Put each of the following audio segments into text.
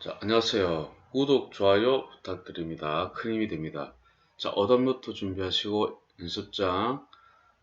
자, 안녕하세요. 구독, 좋아요 부탁드립니다. 큰 힘이 됩니다. 자, 어답노트 준비하시고 연습장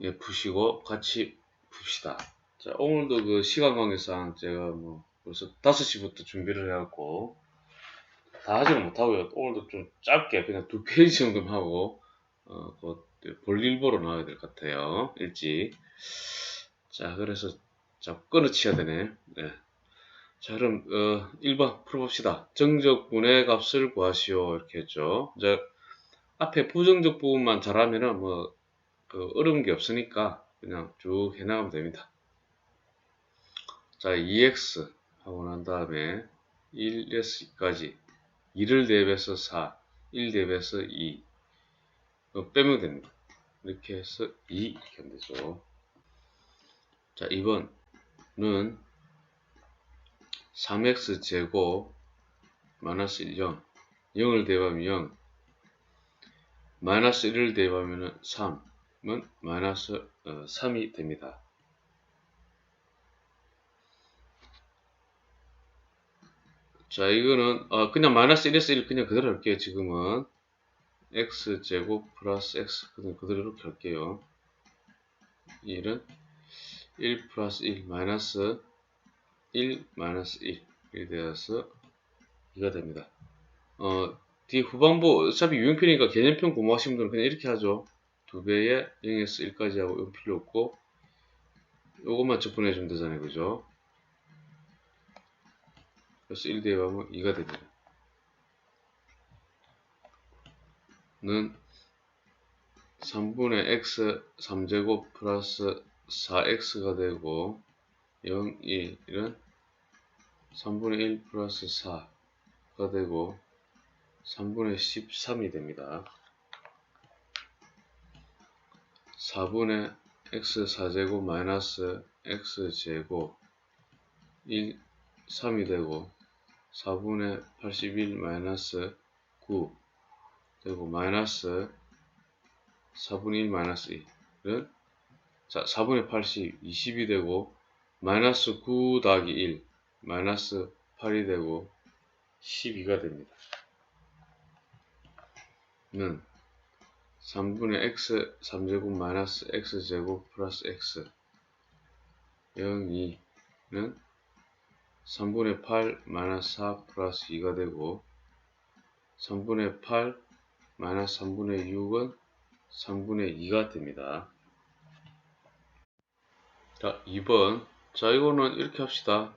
예, 푸시고 같이 풉시다. 자, 오늘도 그 시간 관계상 제가 뭐 벌써 5시부터 준비를 해갖고 다 하지는 못하고요. 오늘도 좀 짧게 그냥 두 페이지 정도만 하고 어, 곧 볼일 보러 나와야 될 것 같아요. 일찍. 자, 그래서 자, 끊어치야 되네. 네. 자, 그럼 어, 1번 풀어봅시다. 정적 분의 값을 구하시오 이렇게 했죠. 이제 앞에 부정적 부분만 잘하면은 뭐 그 어려운 게 없으니까 그냥 쭉 해나가면 됩니다. 자, 2x 하고 난 다음에 1에서 2까지 2를 대입해서 4, 1 대입해서 2 어, 빼면 됩니다. 이렇게 해서 2 이렇게 하면 되죠. 자, 2번은 3x 제곱 마이너스 1, 0 0을 대입하면 0 마이너스 1을 대입하면 3은 마이너스 어, 3이 됩니다. 자 이거는 어, 그냥 마이너스 1에서 1 그냥 그대로 할게요 지금은. x 제곱 플러스 x 그냥 그대로 이렇게 할게요. 1은 1 플러스 1 마이너스 1 마이너스 1 이렇게 되어서 2가 됩니다. 어, 뒤 후반부 어차피 유형편이니까 개념편 공부하신 분들은 그냥 이렇게 하죠. 두 배에 0에서 1까지 하고 이건 필요 없고 요것만 적분해 주면 되잖아요. 그죠? 그래서 1 대입하면 2가 됩니다. 는 3분의 x 3제곱 플러스 4x가 되고 0, 2, 이런 3분의 1 플러스 4가 되고 3분의 13이 됩니다. 4분의 x 4제곱 마이너스 x 제곱 1, 3이 되고 4분의 81 마이너스 9 되고 마이너스 4분의 1 마이너스 1은 자 4분의 80 20이 되고 마이너스 9 더하기 1 마이너스 8이 되고 12가 됩니다. 는 3분의 x 3제곱 마이너스 x제곱 플러스 x 0, 2는 3분의 8 마이너스 4 플러스 2가 되고 3분의 8 마이너스 3분의 6은 3분의 2가 됩니다. 자, 2번. 자, 이거는 이렇게 합시다.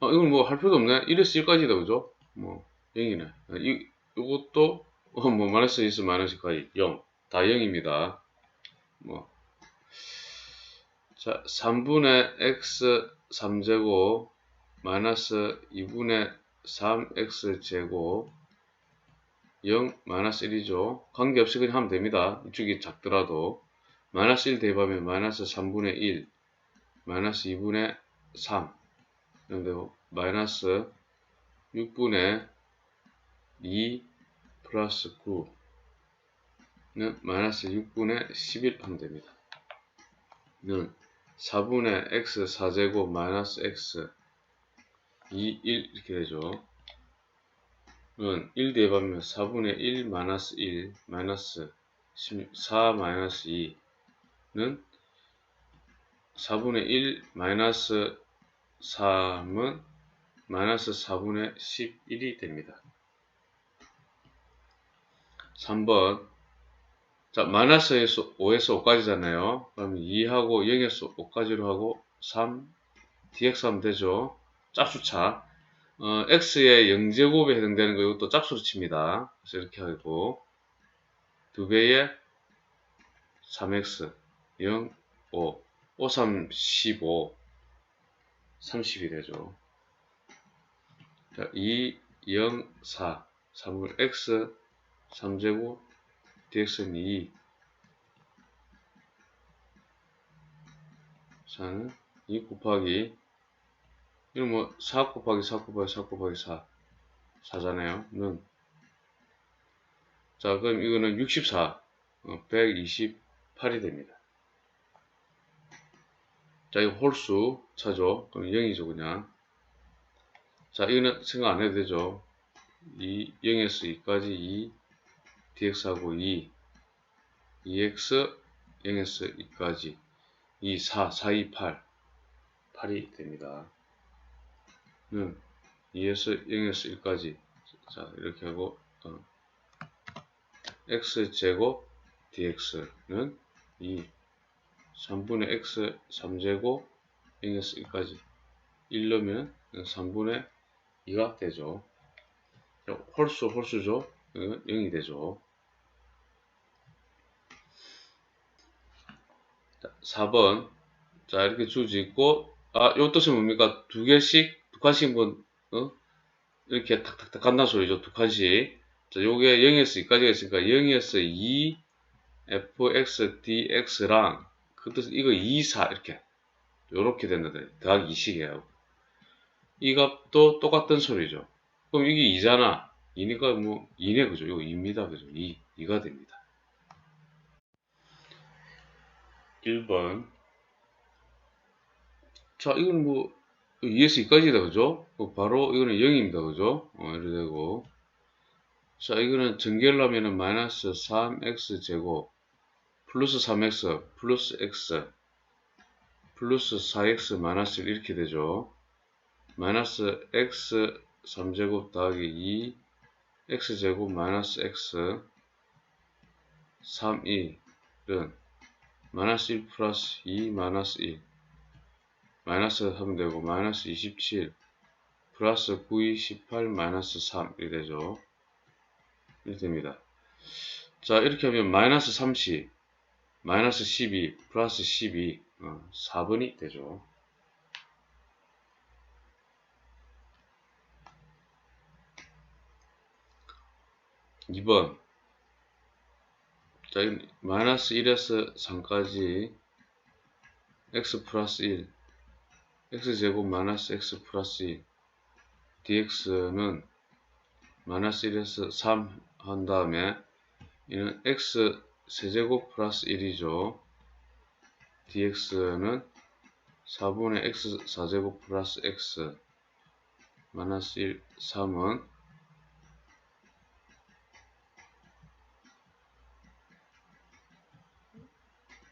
아, 이건 뭐 할 필요도 없네. 1에서 1까지다, 그죠? 뭐, 0이네. 이, 이것도, 어, 뭐, 마이너스 1에서 마이너스까지 0. 다 0입니다. 뭐. 자, 3분의 x 3제곱 마이너스 2분의 3x 제곱 0 마이너스 1이죠. 관계없이 그냥 하면 됩니다. 이쪽이 작더라도 마이너스 1 대입하면 마이너스 3분의 1 마이너스 2분의 3 되고 마이너스 6분의 2 플러스 9는 마이너스 6분의 11 하면 됩니다. 는 4분의 x 4제곱 마이너스 x 2, 1 이렇게 되죠. 는 1 대입하면 4분의 1 마이너스 1 마이너스 4 마이너스 2는 4분의 1 마이너스 3은 마이너스 4분의 11이 됩니다. 3번 자 마이너스에서 5에서 5까지잖아요. 그러면 2하고 0에서 5까지로 하고 3 dx 하면 되죠. 짝수차 어, x의 0제곱에 해당되는 거 이것도 짝수로 칩니다. 그래서 이렇게 하고 2배의 3x 0 5 5, 3, 15, 30이 되죠. 자, 2, 0, 4, 3분 x, 3제곱, dx는 2. 자는 2 곱하기, 이건 뭐, 4 곱하기 4 곱하기 4 곱하기 4, 4잖아요. 는. 자, 그럼 이거는 64, 128이 됩니다. 자, 이 홀수 차죠. 그럼 0이죠, 그냥. 자, 이거는 생각 안 해도 되죠. 2, 0에서 2까지 2, dx하고 2, 2x, 0에서 2까지 2, 4, 4, 2, 8, 8이 됩니다. 는 2에서 0에서 1까지 자 이렇게 하고 어, x제곱 dx는 2 3분의 x 3제곱 0에서 1까지 1 넣으면 3분의 2가 되죠. 홀수 홀수죠. 0이 되죠. 자, 4번 자 이렇게 주지 있고 아요 뜻은 뭡니까? 두 개씩 두 칸씩 뭐 어? 이렇게 탁탁탁 간다는 소리죠. 두 칸씩 자 요게 0에서 2까지가 있으니까 0에서 2 fx dx랑 그 뜻은 이거 2, 4 이렇게 요렇게 된다. 더하기 2식이에요. 이 값도 똑같은 소리죠. 그럼 이게 2잖아. 2니까 뭐 2네 그죠? 이거 2입니다. 그죠? 2, 2가 됩니다. 1번 자 이건 뭐 2에서 2까지다 그죠? 바로 이거는 0입니다. 그죠? 어, 이래 되고 자 이거는 전개하려면은 마이너스 3x 제곱 플러스 3x 플러스 x 플러스 4x 마이너스 1 이렇게 되죠. 마이너스 x 3제곱 더하기 2 x제곱 마이너스 x 3, 2은 마이너스 1 플러스 2 마이너스 1 마이너스 하면 되고 마이너스 27 플러스 9, 2, 18 마이너스 3 이렇게 되죠. 이렇게 됩니다. 자 이렇게 하면 마이너스 30 마이너스 12 플러스 12 어, 4번이 되죠. 2번. 자, 마이너스 1에서 3까지 x 플러스 1 x제곱 마이너스 x 플러스 2 dx는 마이너스 1에서 3 한 다음에 이는 x 세제곱 플러스 1이죠. dx는 4분의 x 4제곱 플러스 x 마이너스 1 3은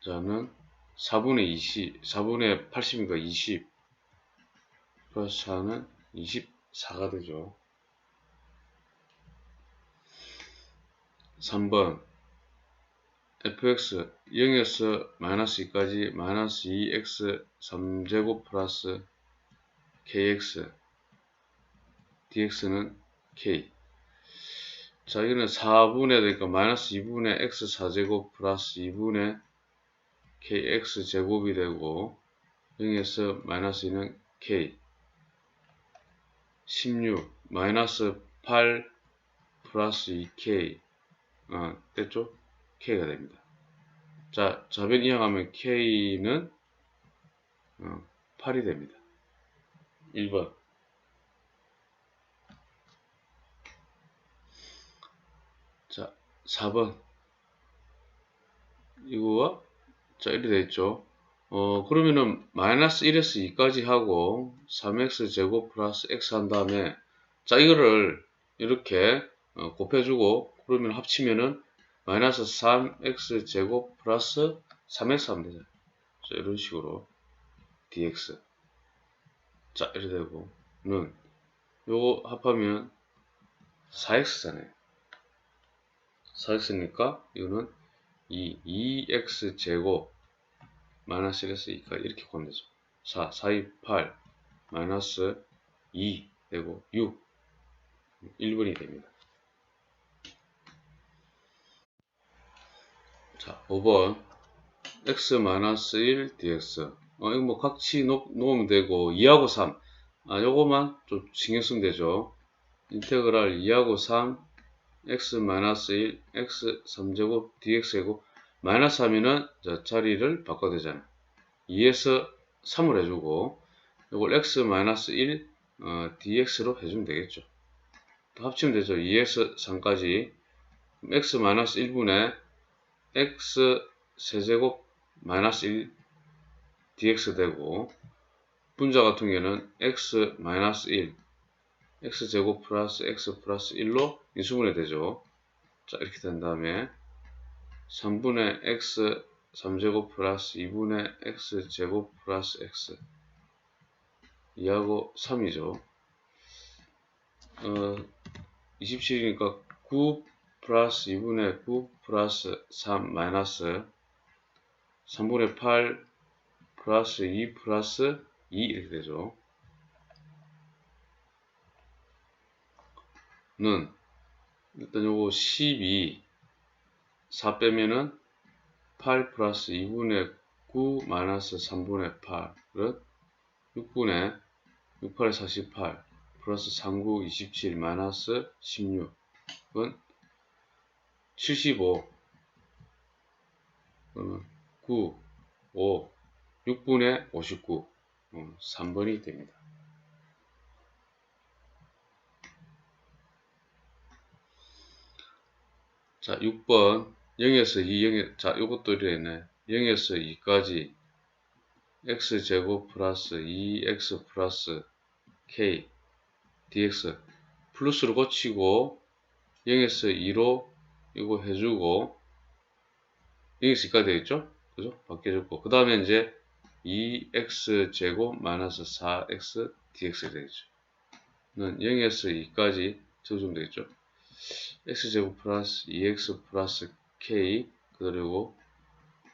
자는 4분의 20, 4분의 80이니까 20 플러스 4는 24가 되죠. 3번 fx 0에서 마이너스 2까지 마이너스 2x 3제곱 플러스 kx dx는 k 자 이거는 4분의 되니까 마이너스 2분의 x 4제곱 플러스 2분의 kx 제곱이 되고 0에서 마이너스 2는 k 16 마이너스 8 플러스 2k 어, 됐죠? K가 됩니다. 자, 좌변 이항하면 k는 어, 8이 됩니다. 1번 자, 4번 이거와 자, 이렇게 되어 있죠. 어, 그러면은 마이너스 1에서 2까지 하고 3x 제곱 플러스 x 한 다음에 자, 이거를 이렇게 어, 곱해주고 그러면 합치면은 마이너스 3x 제곱 플러스 3x 하면 되죠. 자, 이런 식으로 dx 자, 이렇게 되고 는 요거 합하면 4x잖아요. 4x니까 이거는 2, 2x 제곱 마이너스 1에서 2까지 이렇게 구하면 되죠. 4, 4, 2, 8 마이너스 2 되고 6 1번이 됩니다. 자, 5번 x 마이너스 1 dx 어, 이거 뭐 각치 놓, 으면 되고 2하고 3 아, 요거만 좀 신경 쓰면 되죠. 인테그랄 2하고 3 x 마이너스 1 x 3제곱 dx이고 마이너스 하면은 자, 자리를 바꿔야 되잖아. 2에서 3을 해주고 이걸 x 마이너스 1 어, dx로 해주면 되겠죠. 합치면 되죠. 2에서 3까지 x 마이너스 1분의 x 세제곱 마이너스 1 dx 되고 분자 같은 경우에는 x 마이너스 1 x제곱 플러스 x 플러스 1로 인수분해 되죠. 자 이렇게 된 다음에 3분의 x 3제곱 플러스 2분의 x제곱 플러스 x 2하고 3이죠. 어, 27이니까 9 플러스 2분의 9 플러스 3 마이너스 3분의 8 플러스 2 플러스 2 이렇게 되죠. 는 일단 요거 12 4 빼면은 8 플러스 2분의 9 마이너스 3분의 8은 6분의 6, 8, 48 플러스 39, 27 마이너스 16은 75 그러면 9, 5, 6분의 59 어, 3번이 됩니다. 자, 6번. 0에서 2, 0에, 자, 요것도 이랬네. 0에서 2까지. x제곱 플러스 2x 플러스 k dx. 플러스로 고치고 0에서 2로 이거 해주고 0에서 2까지 되겠죠? 그죠? 바뀌어졌고 그 다음에 이제 2x제곱 마이너스 4x dx 되겠죠. 는 0에서 2까지 적으면 되겠죠. x제곱 플러스 2x 플러스 k 그리고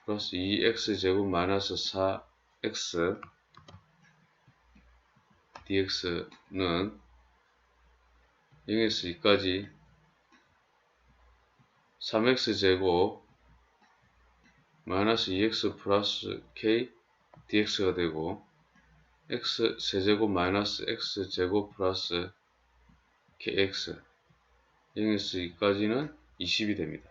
플러스 2x제곱 마이너스 4x dx는 0에서 2까지 3x제곱 마이너스 2x 플러스 k dx가 되고 x 세제곱 마이너스 x제곱 플러스 kx 0에서 2까지는 20이 됩니다.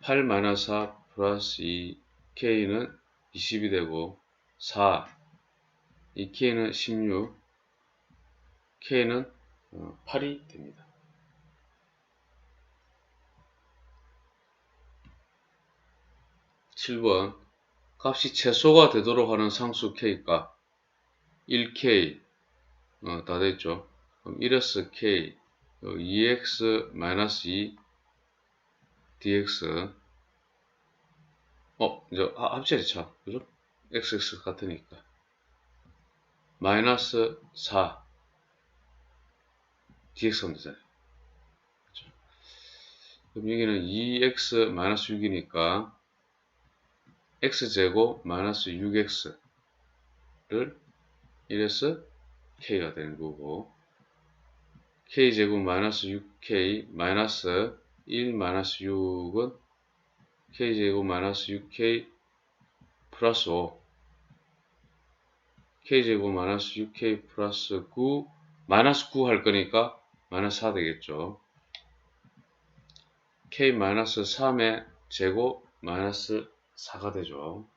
8 마이너스 4 플러스 2 k는 20이 되고 4이 k는 16 k는 8이 됩니다. 7번. 값이 최소가 되도록 하는 상수 k값. 1k 어, 다 됐죠. 그럼 1에서 k 2x-2 dx 어 이제 합쳐야지 차. 그죠? xx 같으니까. 마이너스 4 dx 하면 되잖아요? 그럼 여기는 2x 마이너스 6이니까 x제곱 마이너스 6x를 1에서 k가 되는 거고 k제곱 마이너스 6k 마이너스 1 마이너스 6은 k제곱 마이너스 6k 플러스 5 k제곱 마이너스 6k 플러스 9 마이너스 9 할 거니까 마이너스 4 되겠죠. k 마이너스 3의 제곱 마이너스 4가 되죠.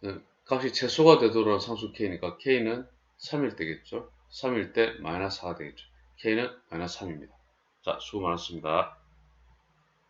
네, 값이 최소가 되도록 상수 k니까 k는 3일 되겠죠. 3일 때 마이너스 4가 되겠죠. k는 마이너스 3입니다. 자, 수고 많았습니다.